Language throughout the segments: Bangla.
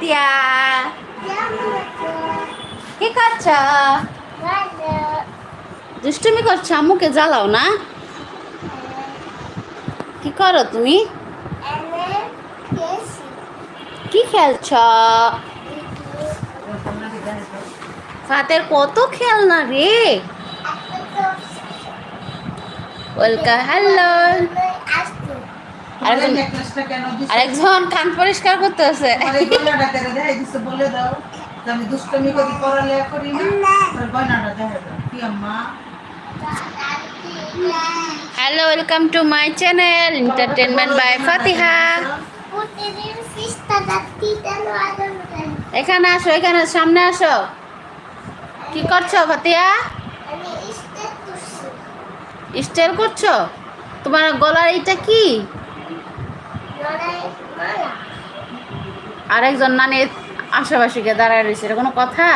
দিয়া কি করছ দুষ্টুমি করছ আম্মুকে জ্বালাও না। কি করো তুমি? কি খেলছ? ফাতের কত খেলনা রে। ওয়েলকাম হ্যালো আরেকজন আরেকজন কান পরিষ্কার করতে আছে। আমি দুষ্টমি করি পড়ালেখা করি না দাও কি আম্মা? Hello welcome to my channel entertainment by Fatiha এখানে আসো এখানে সামনে আসো। কি করছ ফাতিহা স্টাইল করছ? তোমার গলার এইটা কি? আরেকজন নানি আশেপাশে গিয়ে দাঁড়ায় রয়েছে, এটা কোনো কথা?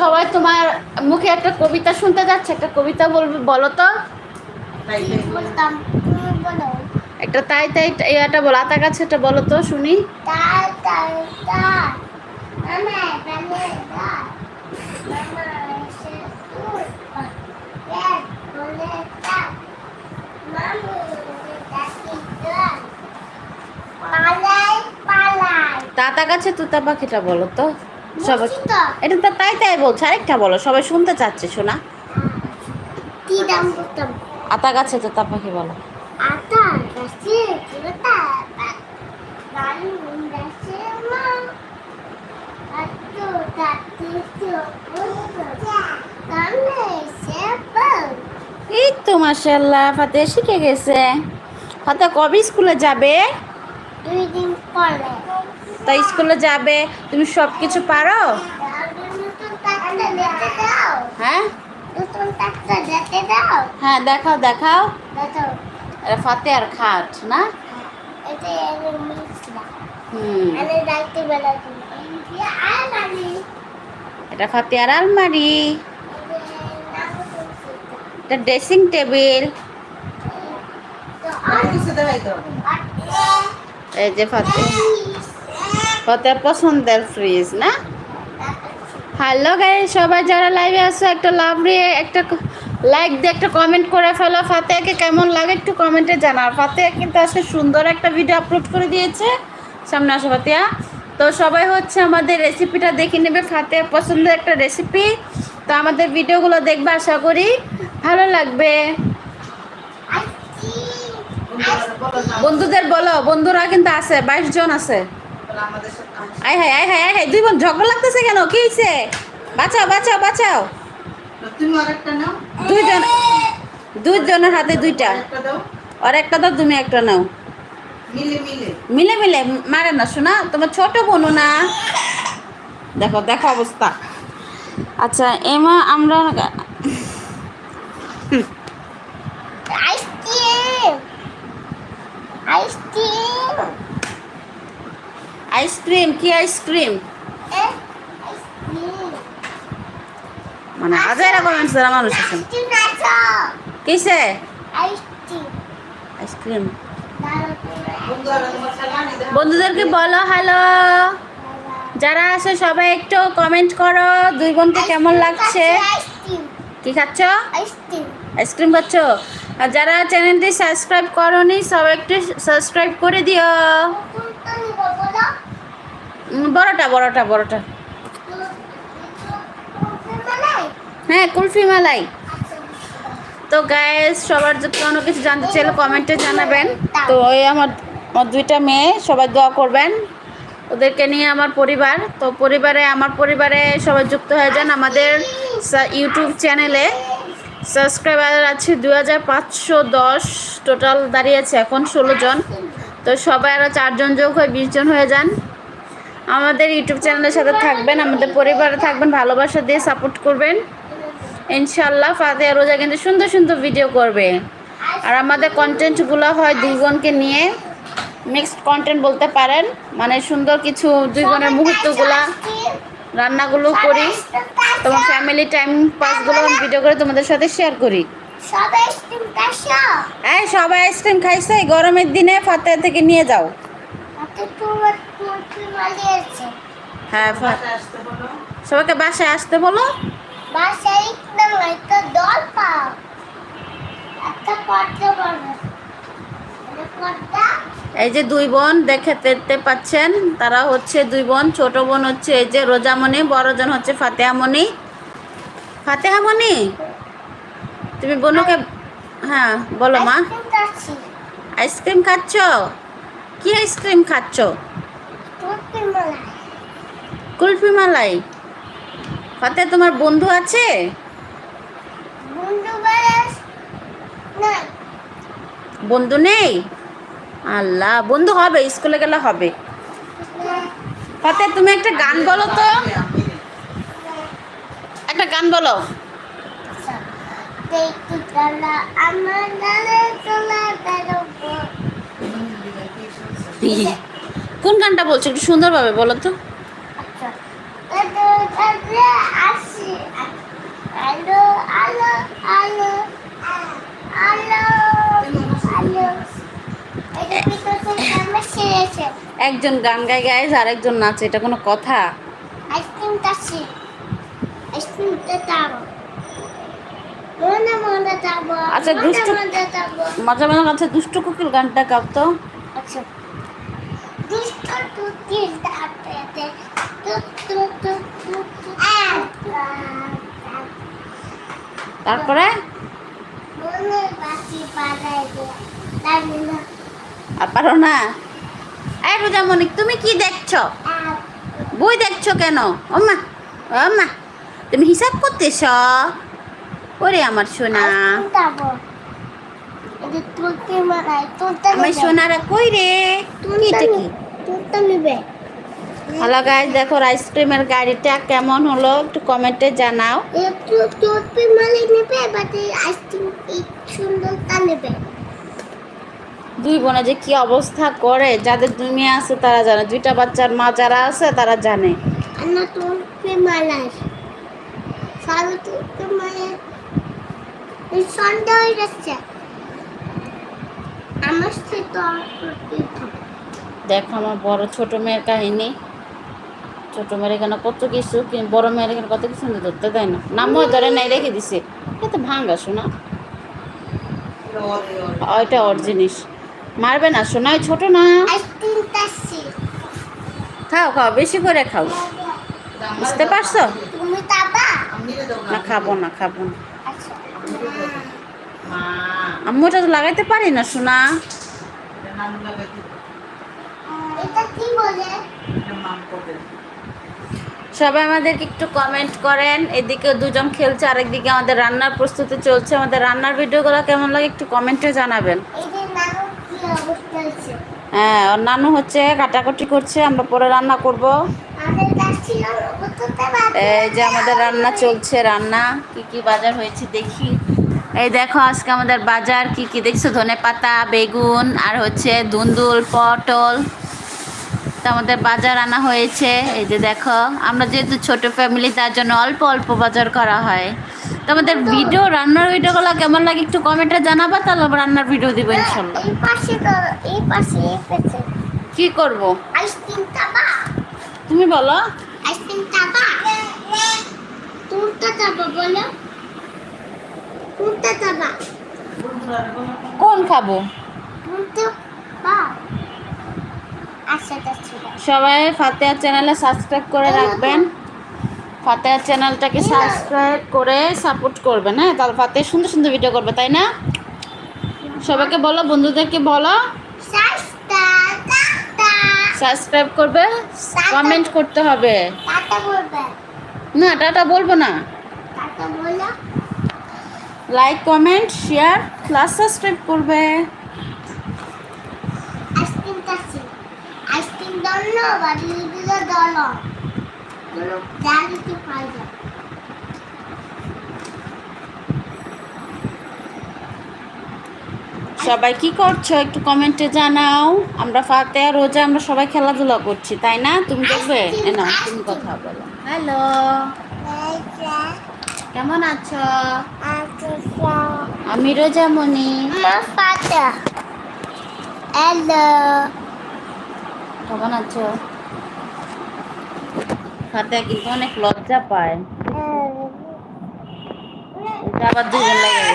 সবাই তোমার মুখে একটা কবিতা শুনতে যাচ্ছে, একটা কবিতা বলবে বলো তো। তাই তাই। একটা তাই তাই এটা বলো, আতা কাছে বলো তো, শুনি। পালাই তাতা গাছে তুতা পাখিটা বলো তো? সবাই এটা তো তাই তাই বলছে। আরেকটা বলো সবাই শুনতে চাচ্ছে শোনা। আতা গাছে তুতা পাখি বলো। গাছে তাতে এই তো মাশাল্লাহ ফাতে শিখে গেছে। ফাতে কবে স্কুলে যাবে? দুই দিন পরে। তাই স্কুলে যাবে। তুমি সব কিছু পারো? হ্যাঁ? হ্যাঁ দেখাও দেখাও। ফাতে আর খাট না? এটা ফাতে আর আলমারি। এটা ড্রেসিং টেবিল। তো এই যে ফাতে ফাতে পছন্দের ফ্রিজ না? হ্যালো গাই সবাই যারা লাইভে আছো একটা লাভ একটা লাইক দিয়ে একটা কমেন্ট করে ফেলো। ফাতেহাকে কেমন লাগে একটু কমেন্টে জানাও। ফাতেহা কিন্তু আজকে সুন্দর একটা ভিডিও আপলোড করে দিয়েছে। সামনে আসো ফাতেহা তো সবাই হচ্ছে আমাদের রেসিপিটা দেখে নেবে। ফাতেহার পছন্দের একটা রেসিপি তো আমাদের ভিডিওগুলো দেখবে আশা করি। ভালো লাগবে। বন্ধুদের বলো বন্ধুরা কিন্তু আছে বাইশ জন আছে। আয় হায় আয় হায় আয় হায় দুই বোন ঝগড়া লাগতেছে কেন? কি হয়েছে বাঁচাও বাঁচাও বাঁচাও। তুমি আরেকটা নাও। দুইজন দুইজনের হাতে দুইটা। আর একটা দাও। তুমি একটা নাও। মিলে মিলে। মিলে মিলে মারে না শোনা তোমার ছোট বোনও না। দেখো দেখো অবস্থা। আচ্ছা এমা আমরা ice cream ice cream ice cream কি আইসক্রিম মানে হাজার কমেন্টস যারা মানুষ আছে আইসক্রিম নাচো কিসে আইসক্রিম বন্ধুদেরকে বলো হ্যালো যারা আছে সবাই একটু কমেন্ট করো। দুই বোনকে কেমন লাগছে? কি খাচ্ছ? আইসক্রিম আইসক্রিম খাচ্ছ? আর যারা চ্যানেলটি সাবস্ক্রাইব করনি সবাই একটু সাবস্ক্রাইব করে দিও কোনটা নিব বলো উম, বড়টা বড়টা বড়টা। হ্যাঁ কুলফি মালাই। তো গায়েস সবার যদি কোনো কিছু জানতে চাইলে কমেন্টে জানাবেন। তো ওই আমার আমার দুইটা মেয়ে, সবাই দোয়া করবেন। ওদেরকে নিয়ে আমার পরিবার। তো পরিবারে, আমার পরিবারে সবাই যুক্ত হয়ে যান আমাদের ইউটিউব চ্যানেলে সাবস্ক্রাইবার আছে দু হাজার পাঁচশো দশ। টোটাল দাঁড়িয়েছে এখন ষোলো জন। তো সবাই আরও চারজন যোগ হয়ে, বিশ জন হয়ে যান। আমাদের ইউটিউব চ্যানেলের সাথে থাকবেন আমাদের পরিবারে থাকবেন ভালোবাসা দিয়ে সাপোর্ট করবেন। ইনশাল্লাহ ফাতেহা রোজা কিন্তু সুন্দর সুন্দর ভিডিও করবে। আর আমাদের কন্টেন্টগুলো হয় দুই বোনকে নিয়ে মিক্সড কন্টেন্ট বলতে পারেন মানে সুন্দর কিছু দুই বোনের মুহূর্তগুলা রান্নাগুলো করি। তোমার ফ্যামিলি টাইম পাসগুলো ভিডিও করে তোমাদের সাথে শেয়ার করি। এই সবাই আইসক্রিম খাইছে গরমের দিনে ফাতে থেকে নিয়ে যাও হাতে তোমার কুলফি মালিয়েছে হ্যাঁ সবাইকে বাসায় আসতে বলো। বাসায় একদম একটা দল পাও। একটা পর্দা পর্দা। এই যে দুই বোন দেখে দেখতে পাচ্ছেন তারা হচ্ছে দুই বোন ছোট বোন হচ্ছে এই যে রোজামণি বড়জন হচ্ছে ফাতেহামণি। ফাতেহামণি? তুমি বোনকে হ্যাঁ বলো মা। আইসক্রিম খাচ্ছি। আইসক্রিম খাচ্ছ? কি আইসক্রিম খাচ্ছ? কুলফি মালাই। ফাতে তোমার বন্ধু আছে? বন্ধু নেই। আল্লাহ বন্ধু হবে স্কুলে গেলে হবে। ফাতে তুমি একটা গান বলো তো। একটা গান বলো। আমার কোন গানটা বলছো? একটু সুন্দরভাবে বলো তো। আচ্ছা। একজন গান গায় গায় আর একজন নাচে। এটা কোনো কথা? আইসক্রিমটা আচ্ছা, দুষ্টু- তাবো মাঝে মাঝে দুষ্ট কুকিল গানটা গাও তো। আচ্ছা। তারপরে? আর পারো না? এই রোজামণি তুমি কি দেখছ? বই দেখছ কেন? ওমা ওমা তুমি হিসাব করতেছ ওরে আমার সোনা। আমার সোনারা কই রে? তুমি এটা কি? হ্যালো গাইজ দেখো আইসক্রিমের গাড়িটা কেমন হলো? একটু কমেন্টে জানাও। একটু তুলতে নেবে বাট আইসক্রিম এই নেবে। দুই বোনে যে কি অবস্থা করে যাদের দুই মেয়ে আছে তারা জানে। দুইটা বাচ্চার মা যারা আছে তারা জানে। সন্ধ্যা হয়ে যাচ্ছে। আমার সে তো। দেখো আমার বড় ছোট মেয়ের কাহিনী। ছোট মেয়ের এখানে কত কিছু বড় মেয়ের এখানে কত কিছু ধরতে দেয় না। নামও ধরে নাই, রেখে দিছে। এত ভাঙ্গা শোনা। ওইটা ওর জিনিস। মারবে না শোনা ছোট না। খাও খাও, বেশি করে খাও। বুঝতে পারছ? না, খাব না খাব না। আমি ওটা তো লাগাইতে পারি না শোনা সবাই আমাদেরকে একটু কমেন্ট করেন। এদিকে দুজন খেলছে আরেকদিকে আমাদের রান্নার প্রস্তুতি চলছে। আমাদের রান্নার ভিডিওগুলো কেমন লাগে একটু কমেন্টে জানাবেন। এই যে নানু কি অবস্থা হয়েছে হ্যাঁ ওর নানু হচ্ছে কাটাকুটি করছে আমরা পরে রান্না করব। এই যে আমাদের রান্না চলছে রান্না। কি কি বাজার হয়েছে দেখি। এই দেখো আজকে আমাদের বাজার কি কি দেখছ? ধনে পাতা বেগুন আর হচ্ছে দুন্দুল পটল। তো আমাদের বাজার আনা হয়েছে। এই যে দেখো আমরা যেহেতু ছোট ফ্যামিলি তার জন্য অল্প অল্প বাজার করা হয়। তো আমাদের ভিডিও রান্নার ভিডিওগুলো কেমন লাগে একটু কমেন্টে জানাবা তাহলে রান্নার ভিডিও দিব ইনশাল্লাহ। কি করব? আইসক্রিম তাবা তুমি বলো। আইসক্রিম তাবা তুলতে তাবা বলো। তুলতে তাবা কোন খাব? আচ্ছা সবাই ফাতেহা চ্যানেলে সাবস্ক্রাইব করে রাখবেন। ফাতেহা চ্যানেলটাকে সাবস্ক্রাইব করে সাপোর্ট করবেন হ্যাঁ? তাহলে ফাতেহা সুন্দর সুন্দর ভিডিও করবে তাই না? সবাইকে বলো বন্ধুদেরকে বলো। সাবস্ক্রাইব করবে কমেন্ট করতে হবে। না টাটা বলব না। Like comment share plus subscribe করবে আইসক্রিম খাচ্ছি দল বাড়ি দিলে যা দিতে পারবে। সবাই কি করছ? একটু কমেন্টে জানাও। আমরা ফাতেহা রোজা আমরা সবাই খেলাধুলা করছি তাই না? তুমি দেখবে এ না তুমি কথা বলো। হ্যালো। কেমন আছো? আচ্ছা আমি রোজামণি। মা ফাটা হ্যালো কেমন আছো ফাতে কিন্তু অনেক লজ্জা পায়। এটা আবার দুজন লেগে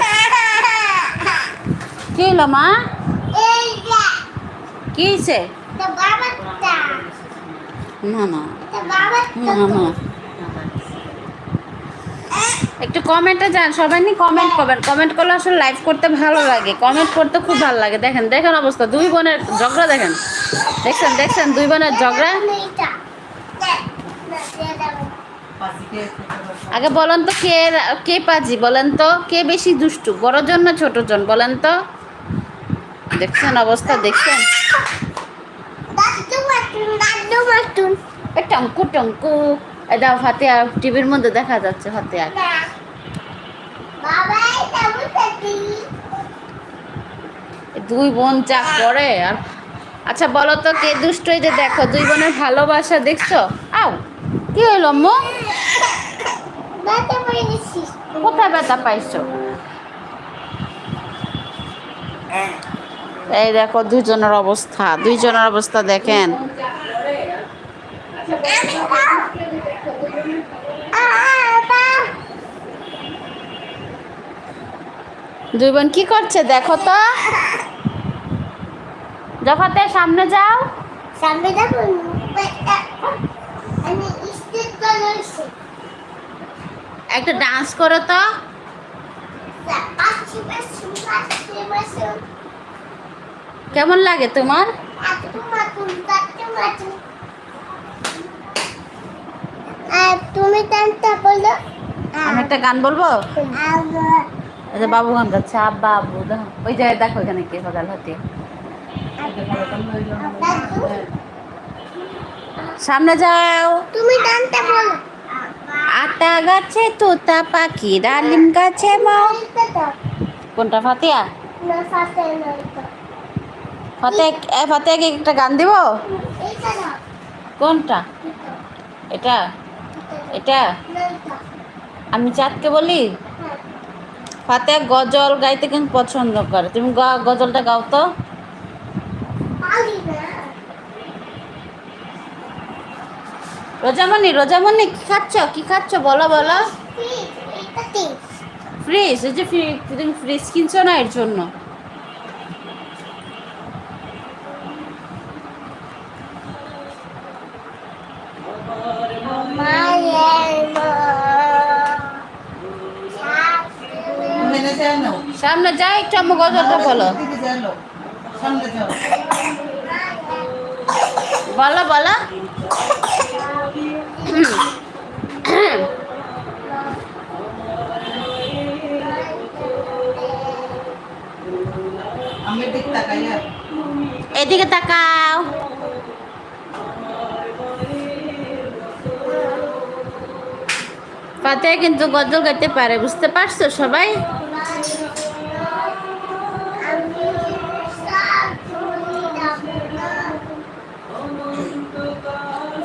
কি হলো মা? কি হয়েছে? না না। না না। একটু কমেন্টে যান সবাই নিয়ে কমেন্ট করবেন। কমেন্ট করলে আসলে লাইভ করতে ভালো লাগে। কমেন্ট করতে খুব ভালো লাগে। দেখেন দেখেন অবস্থা। দুই বোনের ঝগড়া দেখেন। দেখছেন দেখছেন? দুই বোনের ঝগড়া। আগে বলেন তো কে কে পাজি? বলেন তো কে বেশি দুষ্টু? বড় জন না ছোট জন? বলেন তো। দেখছেন অবস্থা দেখছেন? এ টঙ্কু। এটা হাতিয়া টিভির মধ্যে দেখা যাচ্ছে বুঝতে দুই বোন যা করে আর আচ্ছা বলো তো, কে দুষ্ট যে দেখো, দুই বোনের ভালোবাসা দেখছ? আও, কি হইল দাদু কোথায় ব্যথা পাইছো? এই দেখো, দুজনের অবস্থা, দুইজনের অবস্থা দেখেন। দুই বোন কি করছে দেখো তো। জফাতে সামনে যাও। সামনে করেছি একটা ডান্স করো তো। কেমন লাগে তোমার? তুমি টানটা বলো। আমি একটা গান বলব? যে বাবু গান গাচ্ছে আব্বা আব্বু ওই জায়গায় দেখো এখানে কে সকাল হতে। সামনে যাও। তুমি টানটা বলো। আটা গাছে তোতা পাখি ডালিম গাছে এইটা কোনটা ফাতিয়া? না ফাতে না ফাতে এ ফাতিয়াকে একটা গান দিব? কোনটা? এটা? এটা? আমি চাঁদকে বলি? ফাতে গজল গাইতে কিন্তু পছন্দ করে। তুমি গজলটা গাও তো। রোজামণি রোজামণি কি খাচ্ছ? কি খাচ্ছ? বলো বলো। ফ্রিজ এই যে তুমি ফ্রিজ কিনছো না এর জন্য? সামনে যাই একটু আমার গজলটা বলো। বলো বলো। এদিকে তাকাও। পাতে কিন্তু গজল গাইতে পারে বুঝতে পারছ সবাই?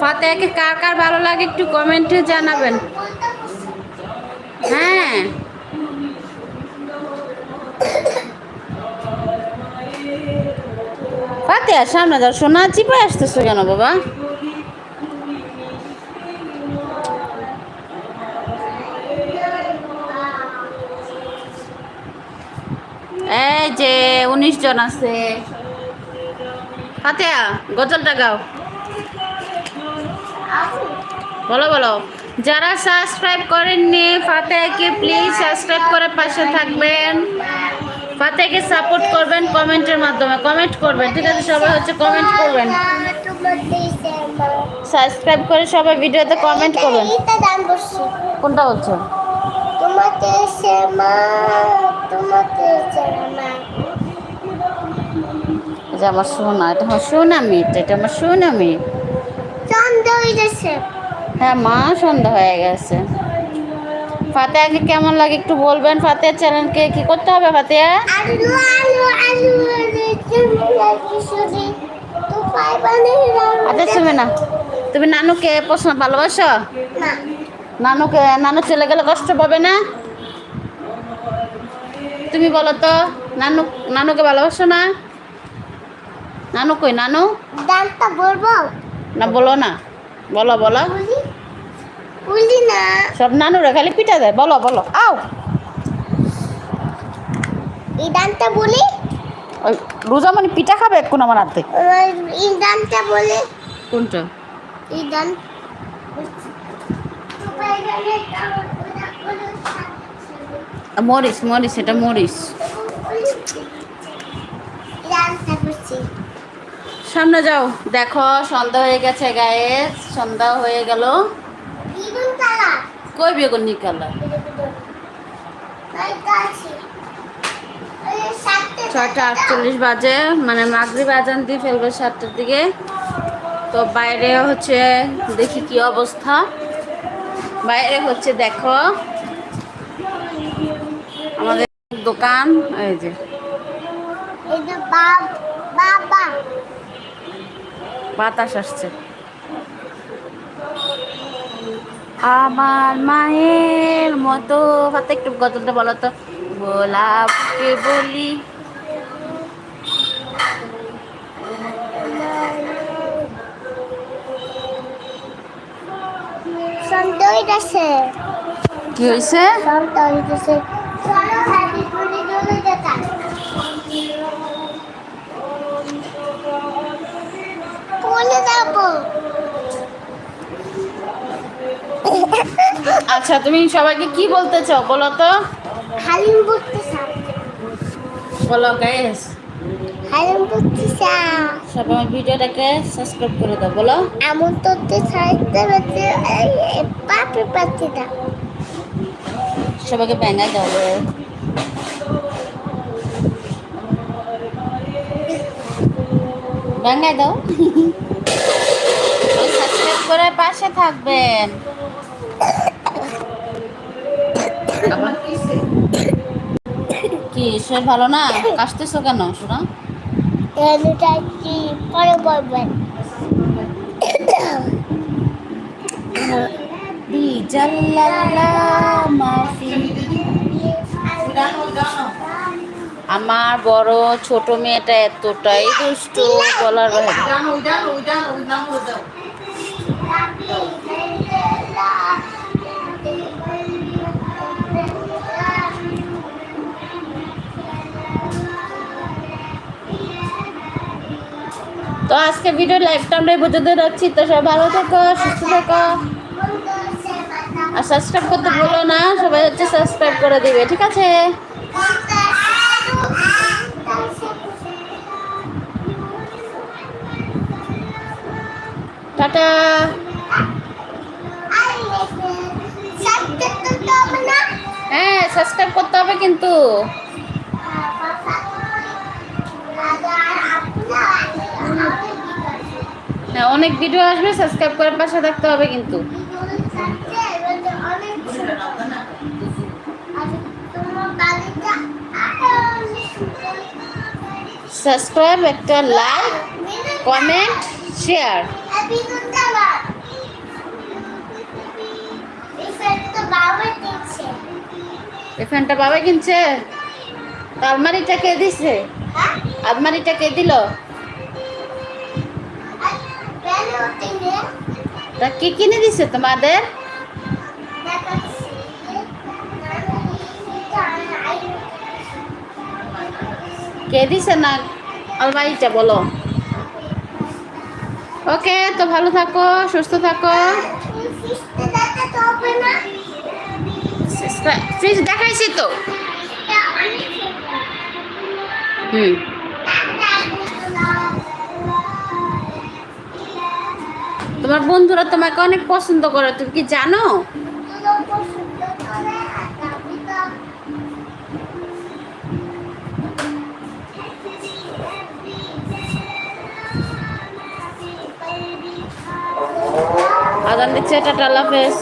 ফাতেহাকে কার কার ভালো লাগে একটু কমেন্টে জানাবেন। হ্যাঁ। ফাতেহা, সামনে যাও সোনা চিপে আসতেছো কেন বাবা? উনিশ জন আছে। ফাতেহা, গজলটা গাও। বলো বলো। যারা সাবস্ক্রাইব করেননি, ফাতেহাকে প্লিজ সাবস্ক্রাইব করে পাশে থাকবেন। ফাতেহাকে সাপোর্ট করবেন কমেন্টের মাধ্যমে। কমেন্ট করবেন, ঠিক আছে? সবাই হচ্ছে কমেন্ট করবেন। সাবস্ক্রাইব করে সবাই ভিডিওতে কমেন্ট করবেন। কোনটা বলছো? তোমার দিছে যে আমার সোনা এটা আমার সোনামি এটা আমার সোনামি হয়ে গেছে। হ্যাঁ মা সন্ধ্যা হয়ে গেছে। ফাতেহাকে কেমন লাগে একটু বলবেন? ফাতেহার চ্যানেলকে কি করতে হবে ফাতেহা? আলু আলু আলু শুনি? আচ্ছা তুমি না তুমি নানুকে প্রশ্ন ভালোবাসো? না। নানুকে নানু চলে গেলে কষ্ট পাবে না? তুমি বলো তো নানু নানুকে ভালোবাসো না? নানু কই নানু? গানটা বলব? না বলো না। বলো বলো। বলি না। সব নানুরা খালি পিঠা দেয় বলো বলো। আও। এই গানটা বলি? ওই রোজামণি পিঠা খাবে কোন আমার হাতে? এই গানটা বলে। কোনটা? এই গান মরিস মরিস এটা মরিস গানটা বলছি সামনে যাও। দেখো, সন্ধ্যা হয়ে গেছে গায়ে সন্ধ্যা হয়ে গেল। কই বেগুন নিকালা ছয়টা আটচল্লিশ বাজে মানে মাগরি বাজান দিয়ে ফেলবে সাতটার দিকে। তো বাইরে হচ্ছে, দেখি কি অবস্থা। বাইরে হচ্ছে, দেখো, আমাদের দোকান, এই যে। বাবা। বাতাস আসছে। আমার মায়ের মতো হাতে একটু গতটা বলো তো। গোলাপকে বলি। কি হয়েছে সন্ধ্যা হইতেছে চলো হ্যাপি করে চলে যেতাম আচ্ছা তুমি সবাইকে কি বলতে চাও বলো তো? হালিম বুঝতে চাও। বলো গাইস হালিম বুঝতে চাও। সবাই আমার ভিডিওটাকে সাবস্ক্রাইব করে দাও বলো। এমন তোতে ছাড়তে পারতে পাপে পাচ্ছি না সবাইকে ব্যাঙ্গাই দাও রে। ব্যাঙ্গাই দাও। করে পাশে থাকবেন। কি, শরীর ভালো না? কাশতেছো কেন শোনা পরে আমার বড় ছোট মেয়েটা এতটাই দুষ্ট বলার তো আজকে ভিডিও লাইভটা আমরা এই পর্যন্ত রাখছি। তো সবাই ভালো থেকো, সুস্থ থেকো। আর সাবস্ক্রাইব করতে ভুলো না, সবাই হচ্ছে সাবস্ক্রাইব করে দিবে, ঠিক আছে? টাটা। হ্যাঁ সাবস্ক্রাইব করতে হবে কিন্তু। হ্যাঁ অনেক ভিডিও আসবে সাবস্ক্রাইব করার পাশে থাকতে হবে কিন্তু। সাবস্ক্রাইব একটা লাইক কমেন্ট শেয়ার এই ফ্যানটা বাবা কিনছে। আলমারিটা কে দিছে? আলমারিটা কে দিল? তা কি কিনে দিছে তোমাদের? কে দিছে না আলমারিটা বলো। ওকে, তো ভালো থাকো, সুস্থ থাকো। ফ্রিজ দেখাইছি তো। হুম। তোমার বন্ধুরা তোমাকে অনেক পছন্দ করে, তুমি কি জানো? আদান দিচ্ছে, টাটা হাফেজ।